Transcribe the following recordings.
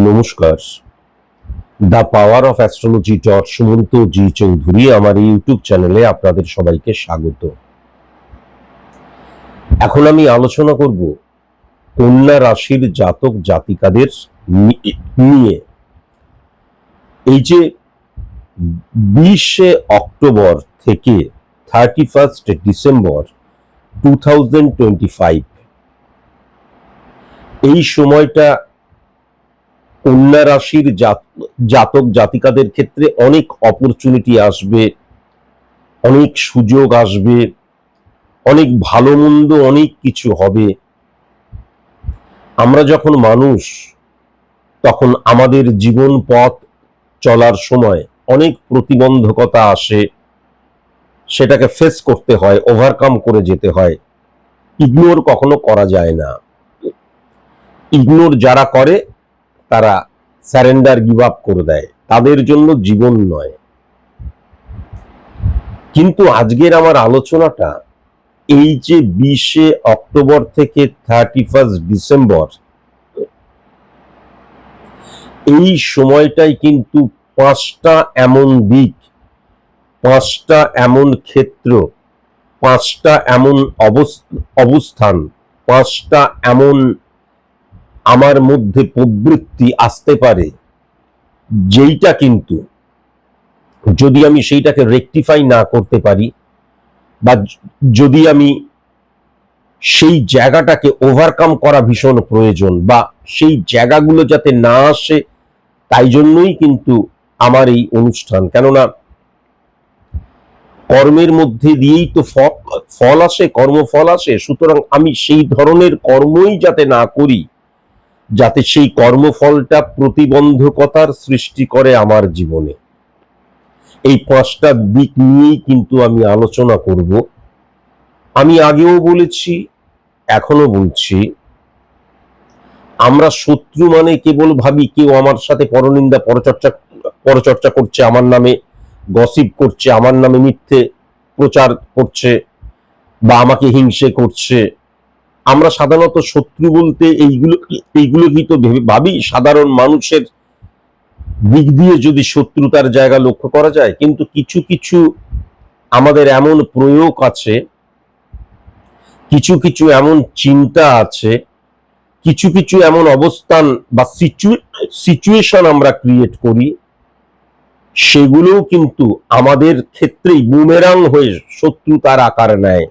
নমস্কার। The power of astrology dot Sumanta ji Chowdhury আমার YouTube চ্যানেলে আপনাদের সবাইকে স্বাগত। এখন আমি আলোচনা করব কন্যা রাশির জাতক জাতিকাদের নিয়ে। এই যে বিশে অক্টোবর থেকে thirty first December two thousand twenty five, এই সময়টা কন্যা রাশির জাতক জাতিকাদের ক্ষেত্রে অনেক অপরচুনিটি আসবে, অনেক সুযোগ আসবে, অনেক ভালো মন্দ অনেক কিছু হবে। আমরা যখন মানুষ, তখন আমাদের জীবন পথ চলার সময় অনেক প্রতিবন্ধকতা আসে, সেটাকে ফেস করতে হয় ওভারকাম করে যেতে হয়। ইগনোর কখনো করা যায় না। ইগনোর যারা করে তারা স্যারেন্ডার গিভ আপ করে দেয়। তাদের জন্য জীবন নয়। কিন্তু আজকের আমার আলোচনাটা এই যে বিশে অক্টোবর থেকে থার্টি ফার্স্ট ডিসেম্বর, এই সময়টাই কিন্তু পাঁচটা এমন দিক, পাঁচটা এমন ক্ষেত্র, পাঁচটা এমন অবস্থান, পাঁচটা এমন আমার মধ্যে প্রবৃত্তি আসতে পারে, যেইটা কিন্তু যদি আমি সেইটাকে রেকটিফাই না করতে পারি বা যদি আমি সেই জায়গাটাকে ওভারকাম করা ভীষণ প্রয়োজন বা সেই জায়গাগুলো যাতে না আসে, তাই জন্যই কিন্তু আমার এই অনুষ্ঠান। কেননা কর্মের মধ্যে দিয়েই তো ফল আসে, কর্মফল আসে, সুতরাং আমি সেই ধরনের কর্মই যাতে না করি যাতে সেই কর্মফলটা প্রতিবন্ধকতার সৃষ্টি করে আমার জীবনে। এই পাঁচটা দিক নিয়েই কিন্তু আমি আলোচনা করব। আমি আগেও বলেছি এখনও বলছি, আমরা শত্রু মানে কেবল ভাবি কেউ আমার সাথে পরনিন্দা পরচর্চা পরচর্চা করছে, আমার নামে গসিপ করছে, আমার নামে মিথ্যে প্রচার করছে বা আমাকে হিংসে করছে। আমরা সাধারণত শত্রু বলতে এইগুলো এইগুলো কি তো ভাবি সাধারণ মানুষের দিক দিয়ে যদি শত্রুতার জায়গা লক্ষ্য করা যায়, কিন্তু কিছু কিছু আমাদের এমন প্রয়োগ আছে, কিছু কিছু এমন চিন্তা আছে, কিছু কিছু এমন অবস্থান বা সিচুয়েশন আমরা ক্রিয়েট করি, সেগুলোও কিন্তু আমাদের ক্ষেত্রেই বুমেরাং হয়ে শত্রুতার আকার নেয়।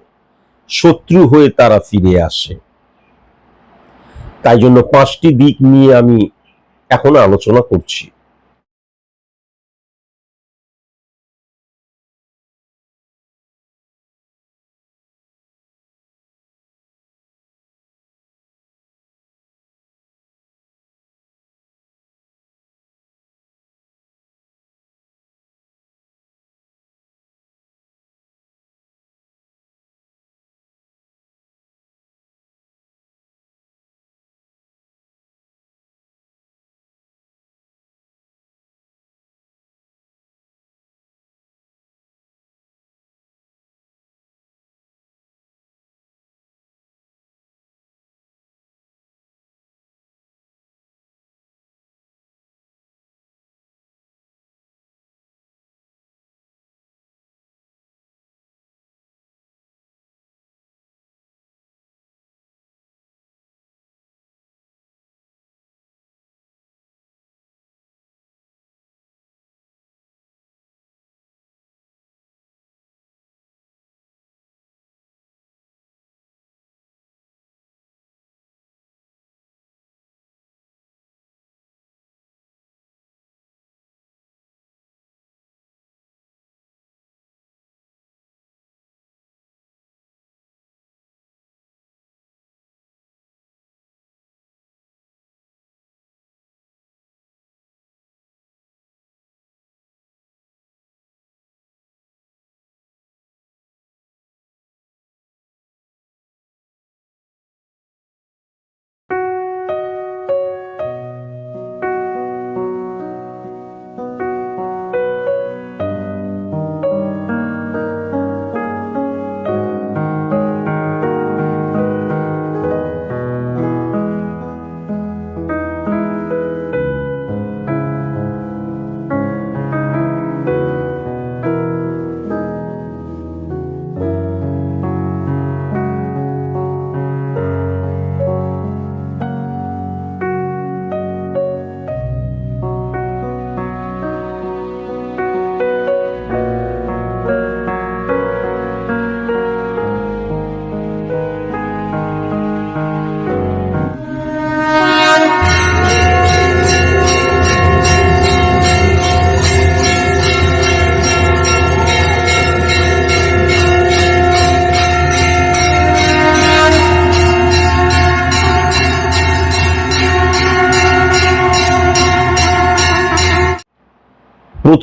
শত্রু হয়ে তারা ফিরে আসে। তাই জন্য পাঁচটি দিক নিয়ে আমি এখন আলোচনা করছি।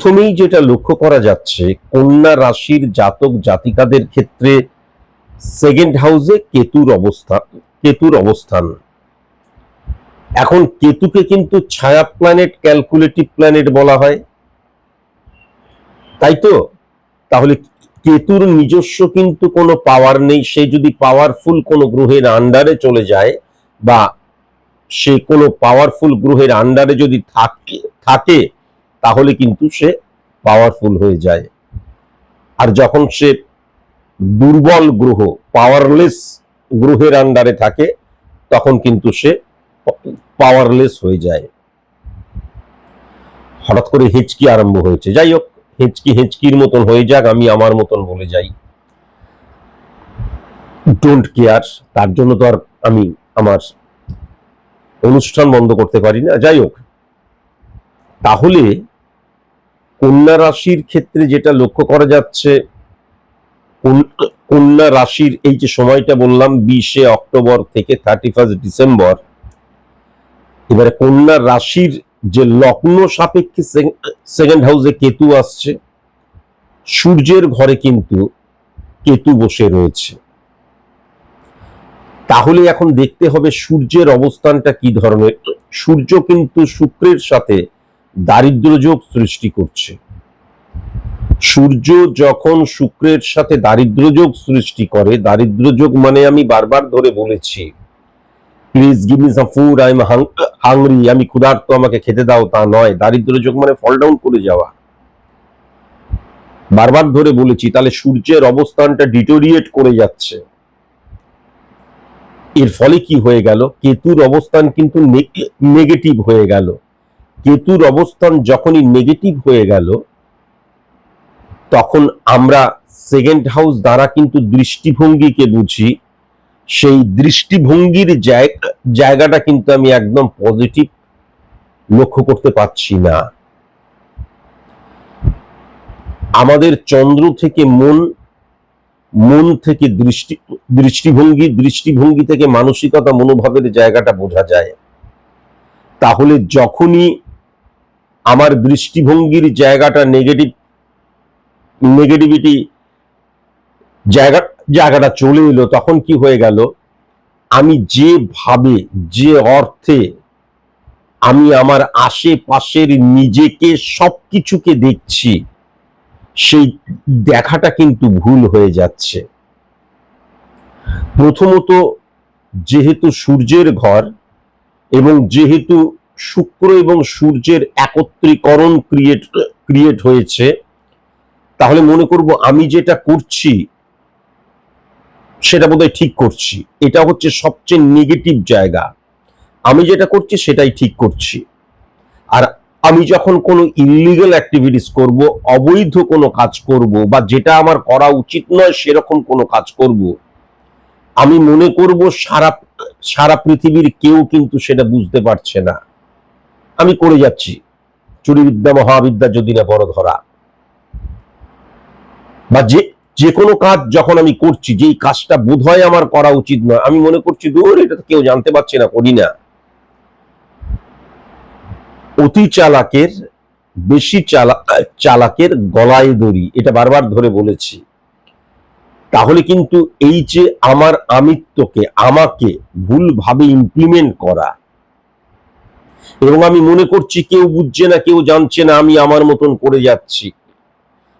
প্রথমেই যেটা লক্ষ্য করা যাচ্ছে, কন্যা রাশির জাতক জাতিকাদের ক্ষেত্রে সেকেন্ড হাউসে কেতুর অবস্থান কেতুর অবস্থান। এখন কেতুকে কিন্তু ছায়া প্ল্যানেট ক্যালকুলেটিভ প্ল্যানেট বলা হয়। তাই তো? তাহলে কেতুর নিজস্ব কিন্তু কোনো পাওয়ার নেই, সে যদি পাওয়ারফুল কোনো গ্রহের আন্ডারে চলে যায় বা সে কোনো পাওয়ারফুল গ্রহের আন্ডারে যদি থাকে থাকে তাহলে কিন্তু সে পাওয়ারফুল হয়ে যায়। আর যখন সে দুর্বল গ্রহ পাওয়ারলেস গ্রহের আন্ডারে থাকে, তখন কিন্তু সে পাওয়ারলেস হয়ে যায়। হঠাৎ করে হেঁচকি আরম্ভ হয়েছে। যাই হোক, হেঁচকি হেঁচকির মতন হয়ে যাক, আমি আমার মতন বলে যাই। ডোন্ট কেয়ার তার জন্য তো আর আমি আমার অনুষ্ঠান বন্ধ করতে পারি না। যাই হোক, তাহলে কন্যা রাশির ক্ষেত্রে যেটা লক্ষ্য করা যাচ্ছে, কন- কন্যা রাশির এই যে সময়টা বললাম, বিশে অক্টোবর থেকে থার্টি ফার্স্ট ডিসেম্বর, এবারে কন্যা রাশির যে লগ্ন সাপেক্ষে সেকেন্ড হাউসে কেতু আসছে, সূর্যের ঘরে কিন্তু কেতু বসে রয়েছে। তাহলে এখন দেখতে হবে সূর্যের অবস্থানটা কি ধরনের, সূর্য কিন্তু শুক্রের সাথে দারিদ্র যোগ সৃষ্টি করছে। সূর্য যখন শুক্রের সাথে দারিদ্র যোগ সৃষ্টি করে দারিদ্র যোগ মানে আমি বারবার ধরে বলেছি please give me food I am hungry আমি ক্ষুধার্ত, আমাকে খেতে দাও। তা নয় দারিদ্র যোগ মানে ফল ডাউন করে যাওয়া। বারবার ধরে বলেছি, তাহলে সূর্যের অবস্থানটা ডিটোরিয়েট করে যাচ্ছে। এর ফলে কি হয়ে গেল? কেতুর অবস্থান কিন্তু নেগেটিভ হয়ে গেল। কেতুর অবস্থান যখনই নেগেটিভ হয়ে গেল, তখন আমরা সেকেন্ড হাউস দ্বারা কিন্তু দৃষ্টিভঙ্গিকে বুঝি। সেই দৃষ্টিভঙ্গির জায়গাটা কিন্তু আমি একদম পজিটিভ লক্ষ্য করতে পারছি না। আমাদের চন্দ্র থেকে মন মন থেকে দৃষ্টি দৃষ্টিভঙ্গি দৃষ্টিভঙ্গি থেকে মানসিকতা, মনোভাবের জায়গাটা বোঝা যায়। তাহলে যখনই আমার দৃষ্টিভঙ্গির জায়গাটা নেগেটিভ নেগেটিভিটি জায়গা, জায়গাটা চলে এলো, তখন কি হয়ে গেল? আমি যে ভাবে যে অর্থে আমি আমার আশেপাশের নিজেকে সব কিছুকে দেখছি, সেই দেখাটা কিন্তু ভুল হয়ে যাচ্ছে। প্রথমত, যেহেতু সূর্যের ঘর এবং যেহেতু শুক্র এবং সূর্যের একত্রীকরণ ক্রিয়েট ক্রিয়েট হয়েছে, তাহলে মনে করব আমি যেটা করছি, সেটা বোধহয় ঠিক করছি। এটা হচ্ছে সবচেয়ে নেগেটিভ জায়গা। আমি যেটা করছি, সেটাই ঠিক করছি। আর আমি যখন কোনো ইলিগাল অ্যাক্টিভিটিস করব, অবৈধ কোনো কাজ করব, বা যেটা আমার করা উচিত নয়, সেরকম কোনো কাজ করব, আমি মনে করব সারা সারা পৃথিবীর কেউ কিন্তু সেটা বুঝতে পারছে না। আমি করে যাচ্ছি। চুরিবিদ্যা মহাবিদ্যা যদি না বড় ধরা। বা যে যে কোনো কাজ যখন আমি করছি, যেই কাজটা বোধহয় আমার করা উচিত নয়, আমি মনে করছি, দূর, এটা কেউ জানতে পারছে না, করি না। অতি চালাকের, বেশি চালা, চালাকের গলায় দড়ি, এটা বারবার ধরে বলেছি। তাহলে কিন্তু এই যে আমার আমিত্বকে, আমাকে ভুলভাবে ইমপ্লিমেন্ট করা এবং আমি মনে করছি কেউ বুঝছে না, কেউ জানছে না, আমি আমার মতন করে যাচ্ছি।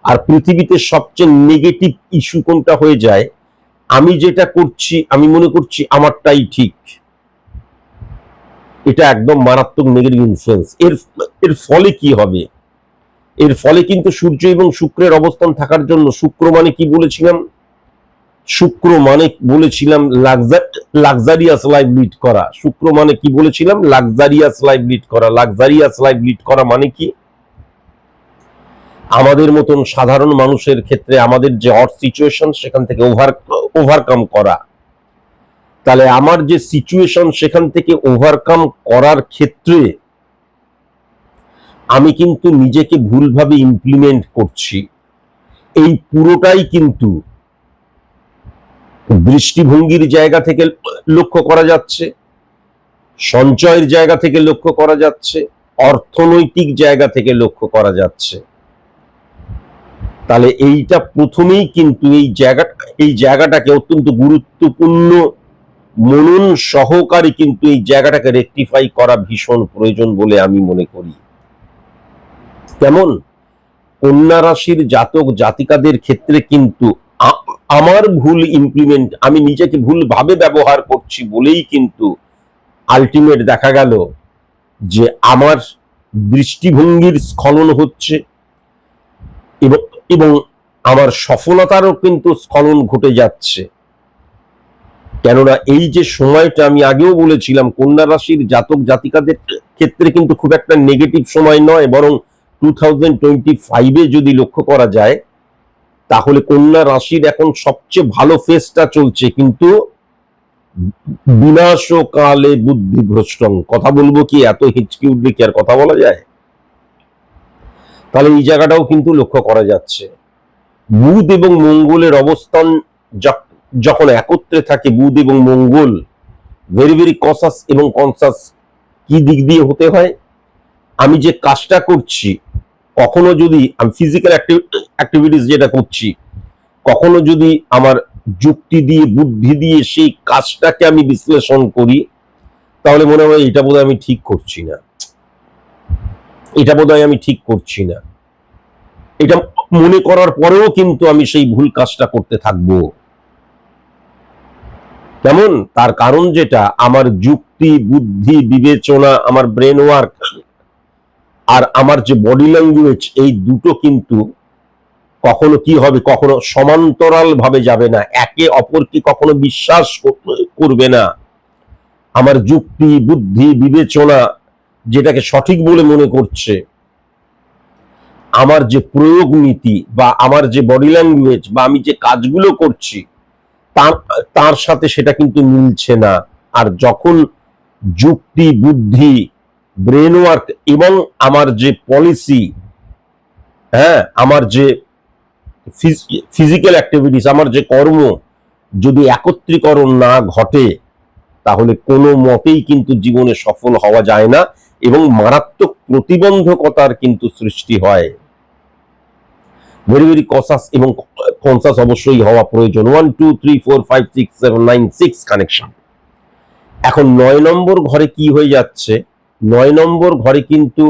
আর পৃথিবীতে সবচেয়ে নেগেটিভ ইস্যু কোনটা হয়ে যায়, আমি যেটা করছি, আমি মনে করছি আমারটাই ঠিক। এটা একদম মারাত্মক নেগেটিভ ইনফ্লুয়েন্স এর এর ফলে কি হবে? এর ফলে কিন্তু সূর্য এবং শুক্রের অবস্থান থাকার জন্য, শুক্র মানে কি বলেছিলাম? শুক্র মানে বলেছিলাম? লাক্সারিয়াস লাইফ লিড করা। শুক্র মানে কি বলেছিলাম? লাক্সারিয়াস লাইফ লিড করা। লাক্সারিয়াস লাইফ লিড করা মানে কি? আমাদের মতন সাধারণ মানুষের ক্ষেত্রে আমাদের যে অট সিচুয়েশন সেখান থেকে ওভার ওভারকাম করা। তাহলে আমার যে সিচুয়েশন সেখান থেকে ওভারকাম করার ক্ষেত্রে আমি কিন্তু নিজেকে ভুলভাবে ইমপ্লিমেন্ট করছি। এই পুরোটাই কিন্তু দৃষ্টিভঙ্গির জায়গা থেকে লক্ষ্য করা যাচ্ছে, সঞ্চয়ের জায়গা থেকে লক্ষ্য করা যাচ্ছে, অর্থনৈতিক জায়গা থেকে লক্ষ্য করা যাচ্ছে। তাহলে এইটা প্রথমেই কিন্তু এই জায়গা, এই জায়গাটাকে অত্যন্ত গুরুত্বপূর্ণ মনন সহকারে কিন্তু এই জায়গাটাকে রেকটিফাই করা ভীষণ প্রয়োজন বলে আমি মনে করি। কেমন? কন্যা রাশির জাতক জাতিকাদের ক্ষেত্রে কিন্তু আমার ভুল ইমপ্লিমেন্ট আমি নিজেকে ভুল ভাবে ব্যবহার করছি বলেই কিন্তু আলটিমেট দেখা গেল যে আমার দৃষ্টিভঙ্গির স্খলন হচ্ছে এবং এবং আমার সফলতারও কিন্তু স্খলন ঘটে যাচ্ছে। কেননা এই যে সময়টা আমি আগেও বলেছিলাম, কন্যা রাশির জাতক জাতিকাদের ক্ষেত্রে কিন্তু খুব একটা নেগেটিভ সময় নয়, বরং টু থাউজেন্ড টোয়েন্টি ফাইভে যদি লক্ষ্য করা যায় তাহলে কন্যা রাশির এখন সবচেয়ে ভালো ফেসটা চলছে কিন্তু বিনাশকালে বুদ্ধিভ্রষ্টং। কথা বলব কি? এত হিচকি উঠবে কি আর কথা বলা যায়? তাহলে এই জায়গাটাও কিন্তু লক্ষ্য করা যাচ্ছে। বুধ এবং মঙ্গলের অবস্থান যখ- যখন একত্রে থাকে, বুধ এবং মঙ্গল ভেরি ভেরি কসাস এবং কনসাস কি দিক দিয়ে হতে হয়? আমি যে কাজটা করছি কখনো যদি আমি ফিজিক্যাল অ্যাক্টিভিটিস যেটা করছি, কখনো যদি আমার যুক্তি দিয়ে, বুদ্ধি দিয়ে সেই কাজটাকে আমি বিশ্লেষণ করি, তাহলে মনে হয় এটা বোধহয় আমি ঠিক করছি না। এটা বোধহয় আমি ঠিক করছি না। এটা মনে করার পরেও কিন্তু আমি সেই ভুল কাজটা করতে থাকব। কেমন? তার কারণ যেটা, আমার যুক্তি, বুদ্ধি, বিবেচনা, আমার ব্রেন ওয়ার্ক আর আমার যে বডি ল্যাঙ্গুয়েজ এই দুটো কিন্তু কখনো কি হবে, কখনো সমান্তরাল ভাবে যাবে না। একে অপরকে কখনো বিশ্বাস করবে না। আমার যুক্তি, বুদ্ধি, বিবেচনা যেটাকে সঠিক বলে মনে করছে, আমার যে প্রয়োগ নীতি বা আমার যে বডি ল্যাঙ্গুয়েজ বা আমি যে কাজগুলো করছি, তার তার সাথে সেটা কিন্তু মিলছে না। আর যখন যুক্তি, বুদ্ধি ব্রেন ওয়ার্ক এবং আমার যে পলিসি হ্যাঁ আমার যে ফিজিক্যাল অ্যাক্টিভিটিস, আমার যে কর্ম যদি একত্রীকরণ না ঘটে, তাহলে কোনো মতেই কিন্তু জীবনে সফল হওয়া যায় না এবং মারাত্মক প্রতিবন্ধকতার কিন্তু সৃষ্টি হয়। ভেরি ভেরি কসাস এবং কনসাস অবশ্যই হওয়া প্রয়োজন। One two three four five six seven nine six connection এখন নয় নম্বর ঘরে কি হয়ে যাচ্ছে? নয় নম্বর ঘরে কিন্তু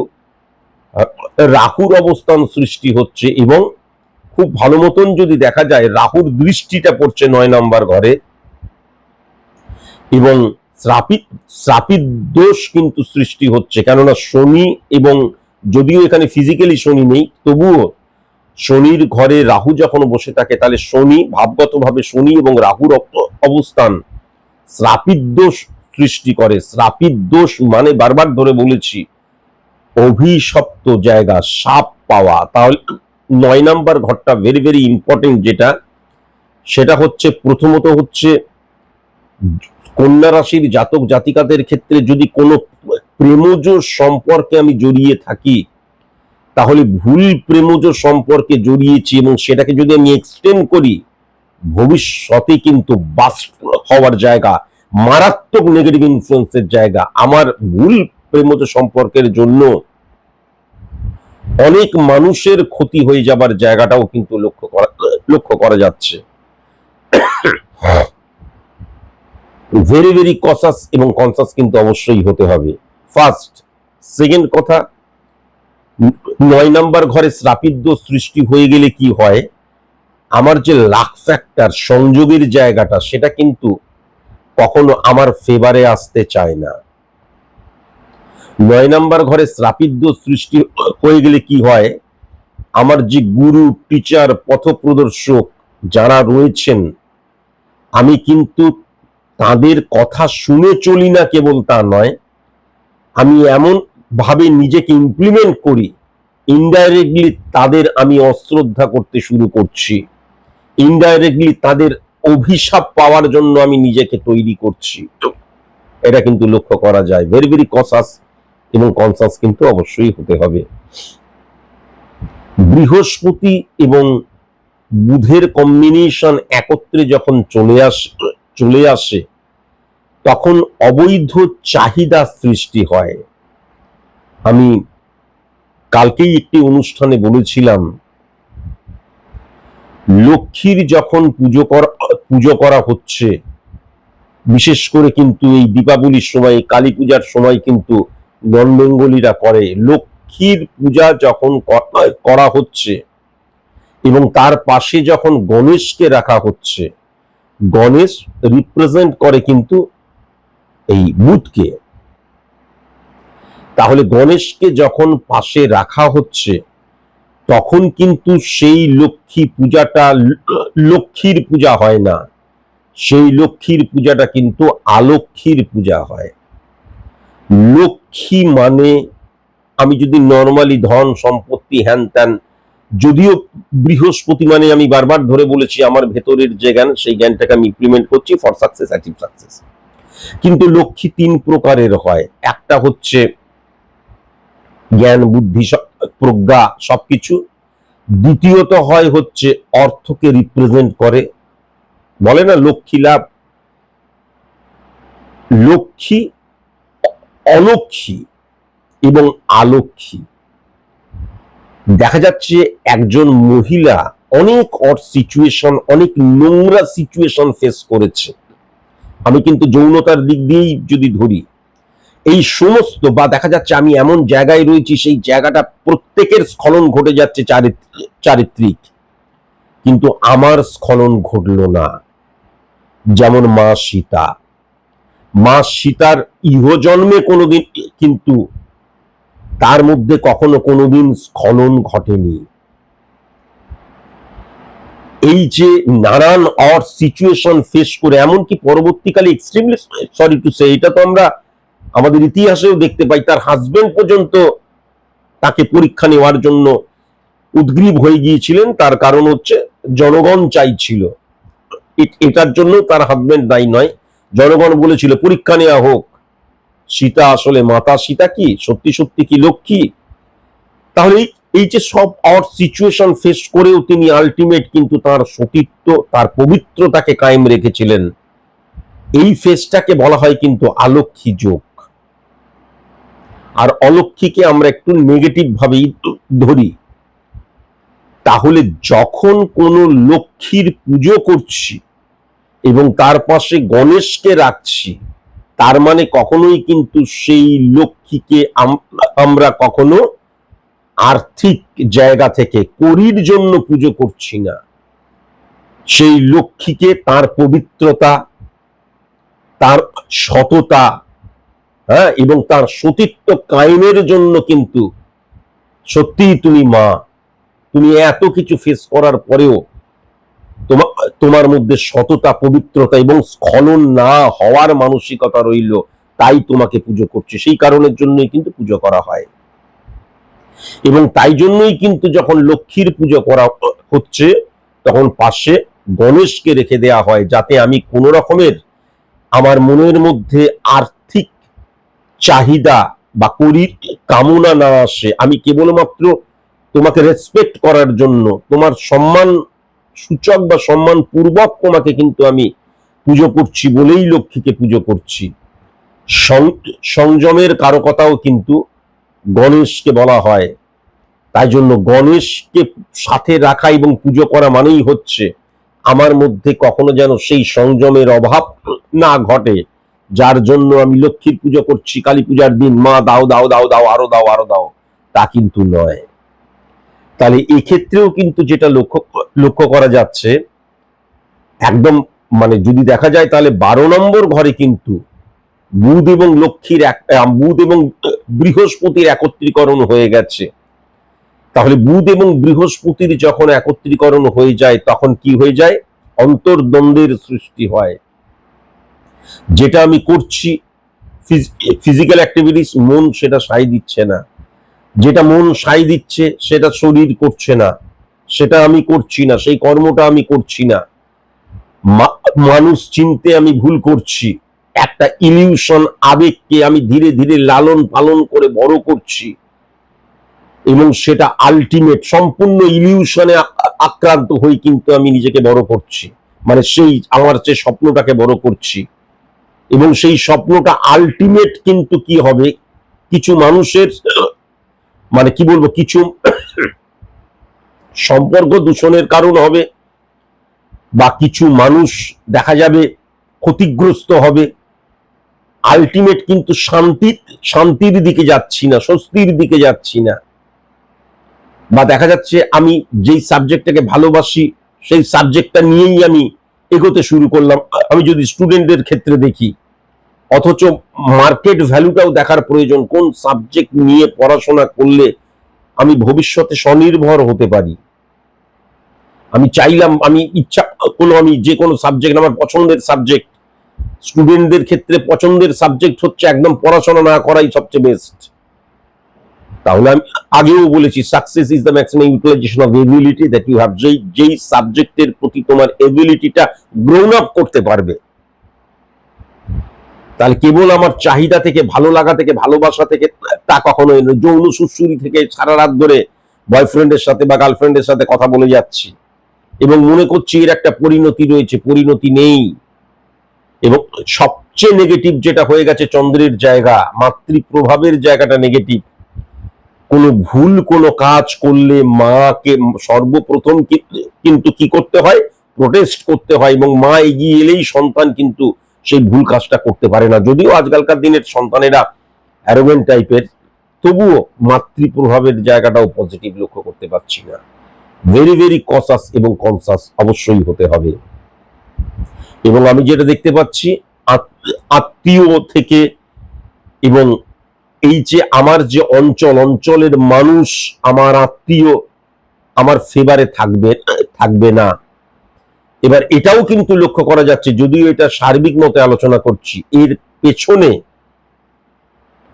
রাহুর অবস্থান সৃষ্টি হচ্ছে এবং খুব ভালো মতন যদি দেখা যায়, রাহুর দৃষ্টিটা পড়ছে নয় নম্বর ঘরে। এবং শ্রাপিত শ্রাপিত দোষ কিন্তু সৃষ্টি হচ্ছে, কেননা শনি এবং যদিও এখানে ফিজিক্যালি শনি নেই, তবুও শনির ঘরে রাহু যখন বসে থাকে, তাহলে শনি ভাবগতভাবে শনি এবং রাহুর অবস্থান শ্রাপিত দোষ সৃষ্টি করে। শ্রাপিত দোষ মানে বারবার ধরে বলেছি, অভিশপ্ত জায়গা, সাপ পাওয়া। তাহলে নয় নাম্বার ঘরটা ভেরি ভেরি ইম্পর্টেন্ট যেটা, সেটা হচ্ছে প্রথমত হচ্ছে কন্যা রাশির জাতক জাতিকাদের ক্ষেত্রে যদি কোনো প্রেমজ সম্পর্কে আমি জড়িয়ে থাকি, তাহলে ভুল প্রেমজ সম্পর্কে জড়িয়েছি এবং সেটাকে যদি আমি এক্সটেন্ড করি, ভবিষ্যতে কিন্তু বাস্ট হওয়ার জায়গা মারাত্মক নেগেটিভ ইনফ্লুয়েন্সের জায়গা। আমার ভুল প্রেমজ সম্পর্কের জন্য অনেক মানুষের ক্ষতি হয়ে যাবার জায়গাটাও কিন্তু লক্ষ্য করা লক্ষ্য করা যাচ্ছে। ভেরি ভেরি কসাস এবং কনসাস কিন্তু অবশ্যই হতে হবে। ফার্স্ট সেকেন্ড কথা, নয় নাম্বার ঘরে শ্রাপিদ্য সৃষ্টি হয়ে গেলে কি হয়? আমার যে লাক ফ্যাক্টর সংযোগের জায়গাটা, সেটা কিন্তু কখনো আমার ফেভারে আসতে চায় না। নয় নাম্বার ঘরে শ্রাপিদ্য সৃষ্টি হয়ে গেলে কি হয়? আমার যে গুরু টিচার পথপ্রদর্শক যারা রয়েছেন, আমি কিন্তু তাদের কথা শুনে চলি না কেবল তা নয়, আমি এমন ভাবে নিজেকে ইমপ্লিমেন্ট করি ইনডাইরেক্টলি তাদের আমি অশ্রদ্ধা করতে শুরু করছি। ইনডাইরেক্টলি তাদের অভিশাপ পাওয়ার জন্য আমি নিজেকে তৈরি করছি। এটা কিন্তু লক্ষ্য করা যায়। ভেরি ভেরি কসাস এবং কনসাস কিন্তু অবশ্যই হতে হবে। বৃহস্পতি এবং বুধের কম্বিনেশন একত্রে যখন চলে আসে চলে আসে, তখন অবৈধ চাহিদা সৃষ্টি হয়। আমি কালকেই একটি অনুষ্ঠানে বলেছিলাম, লক্ষ্মীর যখন পুজো করা পুজো করা হচ্ছে। বিশেষ করে কিন্তু এই দীপাবলির সময় কালী পূজার সময় কিন্তু নন করে। লক্ষ্মীর পূজা যখন করা হচ্ছে এবং তার পাশে যখন গণেশকে রাখা হচ্ছে, গণেশ রিপ্রেজেন্ট করে কিন্তু এই বুধকে তাহলে গণেশকে যখন পাশে রাখা হচ্ছে তখন কিন্তু সেই লক্ষ্মী পূজাটা লক্ষ্মীর পূজা হয় না। সেই লক্ষ্মীর পূজাটা কিন্তু আলক্ষ্মীর পূজা হয়। লক্ষ্মী মানে আমি যদি নর্মালি ধন সম্পত্তি হ্যান ত্যান, যদিও বৃহস্পতি মানে আমি বারবার ধরে বলেছি আমার ভেতরের যে জ্ঞান, সেই জ্ঞানটাকে আমি ইমপ্লিমেন্ট করছি ফর সাকসেস অ্যাচিভ সাকসেস কিন্তু লক্ষ্মী তিন প্রকারের হয়। একটা হচ্ছে জ্ঞান, বুদ্ধি প্রজ্ঞা সবকিছু। দ্বিতীয়ত হয় হচ্ছে অর্থকে রিপ্রেজেন্ট করে। বলে না লক্ষ্মী লাভ? লক্ষ্মী অলক্ষ্মী এবং আলক্ষ্মী। দেখা যাচ্ছে একজন মহিলা অনেক অড সিচুয়েশন অনেক নোংরা সিচুয়েশন ফেস করেছে। আমি কিন্তু যৌনতার দিক দিয়েই যদি ধরি এই সমস্ত বা দেখা যাচ্ছে আমি এমন জায়গায় রয়েছি, সেই জায়গাটা প্রত্যেকের স্খলন ঘটে যাচ্ছে চারিত্রিক। কিন্তু আমার স্খলন ঘটল না। যেমন মা সীতা। মা সীতার ইহজন্মে কোনোদিন, কিন্তু তার মধ্যে কখনো কোনোদিন স্খলন ঘটেনি। এই যে নানান অর সিচুয়েশন ফেস করে, এমনকি পরবর্তীকালে এক্সট্রিমলি সরি টু সে এটা তো আমরা আমাদের ইতিহাসেও দেখতে পাই, তার হাজবেন্ড পর্যন্ত তাকে পরীক্ষা নেওয়ার জন্য উদ্গ্রীব হয়ে গিয়েছিলেন। তার কারণ হচ্ছে, জনগণ চাইছিল। এটার জন্য তার হাজবেন্ড দায়ী নয়। জনগণ বলেছিল, পরীক্ষা নেওয়া হোক। সীতা আসলে মাতা, সীতা কি? সত্যি সত্যি কি লক্ষ্মী তাহলে এই- যে সব অর সিচুয়েশন ফেস করেও তিনি আলটিমেট কিন্তু তার সতীত্ব, তার পবিত্রতাকে কায়েম রেখেছিলেন। এই ফেসটাকে বলা হয় কিন্তু আলক্ষী যোগ। আর অলক্ষীকে আমরা একটু নেগেটিভ ভাবেই ধরি। তাহলে যখন কোনো লক্ষ্মীর পুজো করছি এবং তার পাশে গণেশকে রাখছি, তার মানে কখনোই কিন্তু সেই লক্ষ্মীকে আমরা কখনো আর্থিক জায়গা থেকে, করির জন্য পুজো করছি না। সেই লক্ষ্মীকে তার পবিত্রতা, তার সততা হ্যাঁ এবং তার সতীত্ব কায়েমের জন্য কিন্তু সত্যিই তুমি মা। তুমি এত কিছু ফেস করার পরেও তোমার মধ্যে সততা, পবিত্রতা এবং স্খলন না হওয়ার মানসিকতা রইল, তাই তোমাকে পুজো করছে। সেই কারণের জন্যই কিন্তু পুজো করা হয়। এবং তাই জন্যই কিন্তু যখন লক্ষ্মীর পুজো করা হচ্ছে, তখন পাশে গণেশকে রেখে দেয়া হয়, যাতে আমি কোনো রকমের আমার মনের মধ্যে আর্থিক চাহিদা বা করির কামনা না আসে, আমি কেবলমাত্র তোমাকে রেসপেক্ট করার জন্য, তোমার সম্মান সূচক বা সম্মান পূর্বক তোমাকে কিন্তু আমি পুজো করছি বলেই লক্ষ্মীকে পুজো করছি। সংযমের কারকতাও কিন্তু গণেশকে বলা হয়। তাই জন্য গণেশকে সাথে রাখা এবং পুজো করা মানেই হচ্ছে, আমার মধ্যে কখনো যেন সেই সংযমের অভাব না ঘটে। যার জন্য আমি লক্ষ্মীর পুজো করছি, কালী পূজার দিন, মা দাও দাও দাও দাও, আরও দাও আরও দাও, তা কিন্তু নয়। তাহলে এক্ষেত্রেও কিন্তু যেটা লক্ষ্য লক্ষ্য করা যাচ্ছে, একদম মানে যদি দেখা যায় তাহলে বারো নম্বর ঘরে কিন্তু বুধ এবং লক্ষ্মীর এক বুধ এবং বৃহস্পতির একত্রীকরণ হয়ে গেছে। তাহলে বুধ এবং বৃহস্পতির যখন একত্রীকরণ হয়ে যায়, তখন কি হয়ে যায়? অন্তর্দ্বন্দ্বের সৃষ্টি হয়। যেটা আমি করছি ফিজিক্যাল অ্যাক্টিভিটিস মন সেটা সাই দিচ্ছে না। যেটা মন সাই দিচ্ছে, সেটা শরীর করছে না। সেটা আমি করছি না, সেই কর্মটা আমি করছি না। মানুষ চিনতে আমি ভুল করছি। একটা ইলিউশন আবেগকে আমি ধীরে ধীরে লালন পালন করে বড় করছি। এবং সেটা আলটিমেট সম্পূর্ণ ইলিউশনে আক্রান্ত হয়ে কিন্তু আমি নিজেকে বড় করছি। মানে সেই আমার যে স্বপ্নটাকে বড় করছি। এবং সেই স্বপ্নটা আলটিমেট কিন্তু কি হবে? কিছু মানুষের মানে কি বলব, কিছু সম্পর্ক দূষণের কারণ হবে বা কিছু মানুষ দেখা যাবে ক্ষতিগ্রস্ত হবে। আলটিমেট কিন্তু শান্তি, শান্তির দিকে যাচ্ছি না, স্বস্তির দিকে যাচ্ছি না। বা দেখা যাচ্ছে আমি যেই সাবজেক্টটাকে ভালোবাসি, সেই সাবজেক্টটা নিয়েই আমি এগোতে শুরু করলাম। আমি যদি স্টুডেন্টদের ক্ষেত্রে দেখি অথচ মার্কেট ভ্যালুটাও দেখার প্রয়োজন, কোন সাবজেক্ট নিয়ে পড়াশোনা করলে আমি ভবিষ্যতে স্বনির্ভর হতে পারি? আমি চাইলাম, আমি ইচ্ছা কোনো, আমি যে কোনো সাবজেক্ট আমার পছন্দের সাবজেক্ট স্টুডেন্টদের ক্ষেত্রে পছন্দের সাবজেক্ট হচ্ছে একদম পড়াশোনা না করাই সবচেয়ে বেস্ট তাহলে আমি আগেও বলেছি success is the maximum utilization of ability that you have যেই যেই সাবজেক্টের প্রতি তোমার এবিলিটিটা গ্রোন আপ করতে পারবে। তাহলে কেবল আমার চাহিদা থেকে, ভালো লাগা থেকে, ভালোবাসা থেকে, তা কখনো এলো যৌন সুশ্রুরি থেকে সারা রাত ধরে বয়ফ্রেন্ডের সাথে বা গার্লফ্রেন্ডের সাথে কথা বলে যাচ্ছি। এবং মনে করছি এর একটা পরিণতি রয়েছে, পরিণতি নেই। এবং সবচেয়ে নেগেটিভ যেটা হয়ে গেছে চন্দ্রের জায়গা, মাতৃপ্রভাবের জায়গাটা নেগেটিভ কোনো ভুল, কোনো কাজ করলে মাকে সর্বপ্রথম কিন্তু কি করতে হয়? প্রোটেস্ট করতে হয় এবং মা এগিয়ে এলেই সন্তান কিন্তু সেই ভুল কাজটা করতে পারে না। যদিও আজকালকার দিনের সন্তানেরা অ্যারোগেন্ট টাইপের তবুও মাতৃপ্রভাবের জায়গাটাও পজিটিভ লক্ষ্য করতে পারছি না। ভেরি ভেরি কসাস এবং কনসাস অবশ্যই হতে হবে। এবং আমি যেটা দেখতে পাচ্ছি আত্মীয় থেকে এবং এই যে আমার যে অঞ্চল, অঞ্চলের মানুষ আমার আত্মীয় আমার ফেভারে থাকবে থাকবে না। এবার এটাও কিন্তু লক্ষ্য করা যাচ্ছে, যদিও এটা সার্বিক মতে আলোচনা করছি, এর পেছনে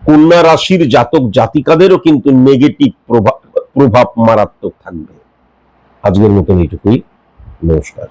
কন্যা রাশির জাতক জাতিকাদেরও কিন্তু নেগেটিভ প্রভাব প্রভাব মারাত্মক থাকবে। আজকের মতন এইটুকুই, নমস্কার।